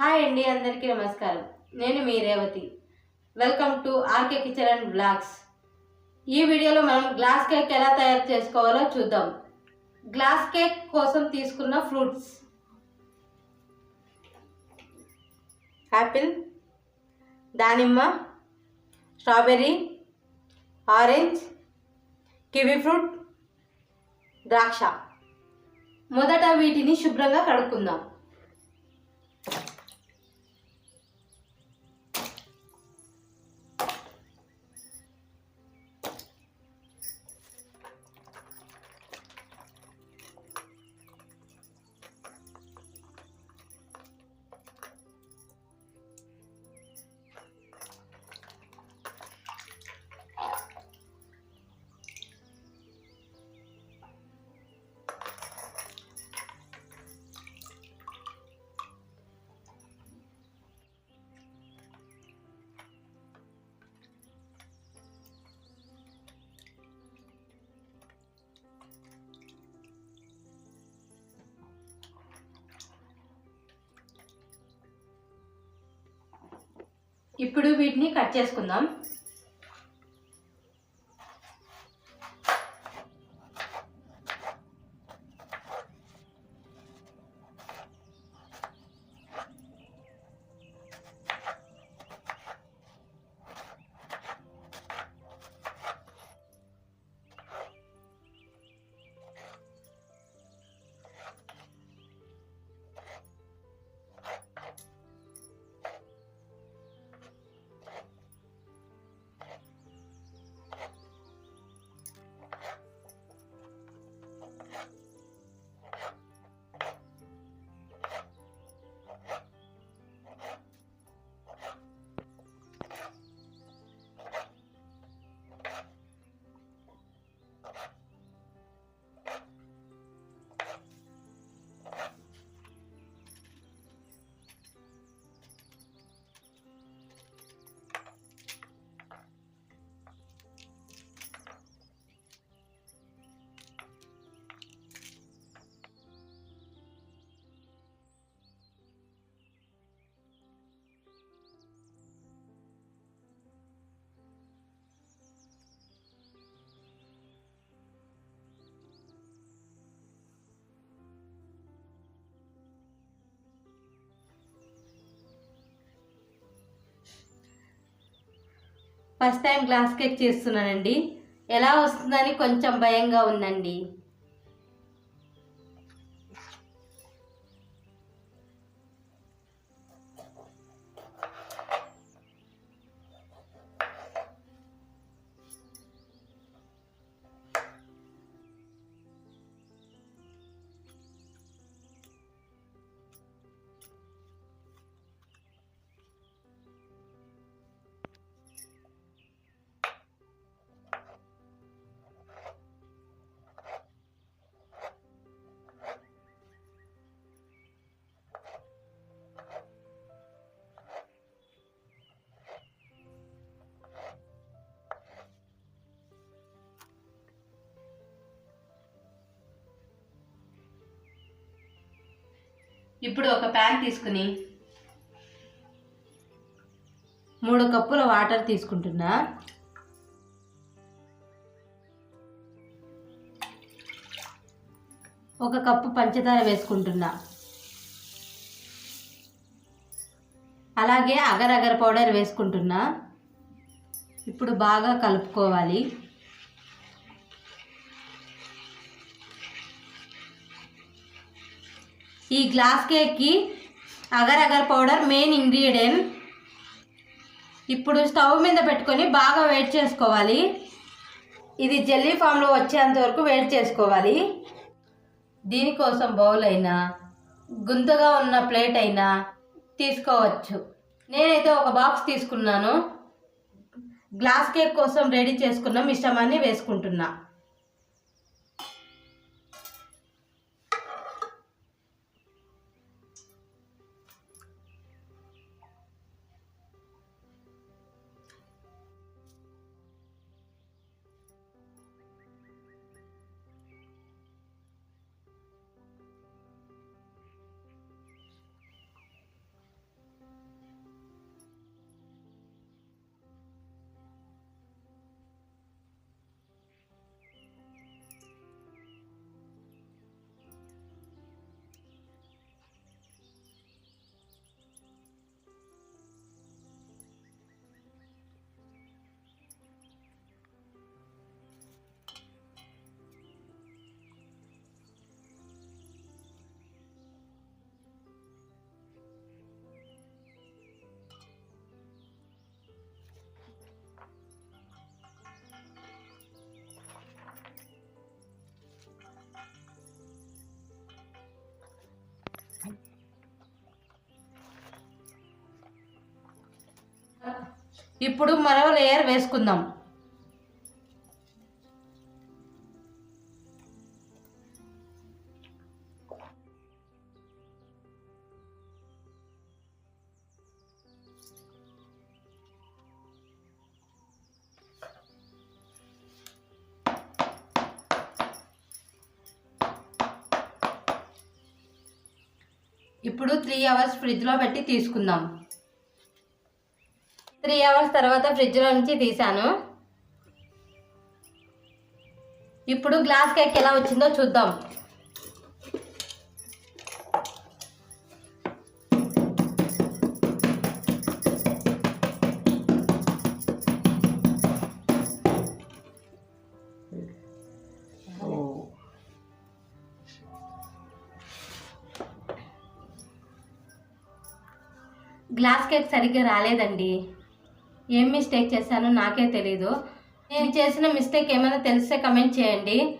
Hi అండి అందరికీ నమస్కారం. నేను మీ Revathi. Welcome to RK kitchen and blogs. ఈ వీడియోలో మనం గ్లాస్ కేక్ ఎలా తయారు చేసుకోవాలో చూద్దాం. గ్లాస్ కేక్ కోసం తీసుకున్న ఫ్రూట్స్. యాపిల్ దానిమ్మ స్ట్రాబెర్రీ ఆరెంజ్ కివీ ఫ్రూట్ ద్రాక్ష. మొదట వీటిని శుభ్రంగా కడుక్కుందాం. ఇప్పుడు వీటిని కట్ చేసుకుందాం. ఫస్ట్ టైం గ్లాస్ కేక్ చేస్తున్నానండి. ఎలా వస్తుందని కొంచెం భయంగా ఉందండి. ఇప్పుడు ఒక ప్యాన్ తీసుకుని మూడు కప్పుల వాటర్ తీసుకుంటున్నా. ఒక కప్పు పంచదార వేసుకుంటున్నా. అలాగే అగర్ అగర్ పౌడర్ వేసుకుంటున్నా. ఇప్పుడు బాగా కలుపుకోవాలి. ఈ glass కేక్కి agar agar powder main ingredient ఇప్పుడు స్టవ్ మీద పెట్టుకొని బాగా వేడి చేసుకోవాలి. ఇది జెల్లీ ఫామ్లో వచ్చేంత వరకు వేడి చేసుకోవాలి. దీనికోసం బౌల్ అయినా గుంతగా ఉన్న ప్లేట్ అయినా తీసుకోవచ్చు. నేనైతే ఒక బాక్స్ తీసుకున్నాను. గ్లాస్ కేక్ కోసం రెడీ చేసుకున్న మిశ్రమాన్ని వేసుకుంటున్నా. ఇప్పుడు మరో లేయర్ వేసుకుందాం. ఇప్పుడు త్రీ అవర్స్ ఫ్రిడ్జ్లో పెట్టి తీసుకుందాం. త్రీ అవర్స్ తర్వాత ఫ్రిడ్జ్లో నుంచి తీసాను ఇప్పుడు గ్లాస్ కేక్ ఎలా వచ్చిందో చూద్దాం. గ్లాస్ కేక్ సరిగ్గా రాలేదండి. ఏం మిస్టేక్ చేశానో నాకే తెలీదు. నేను చేసిన మిస్టేక్ ఏమైనా తెలిస్తే కమెంట్ చేయండి.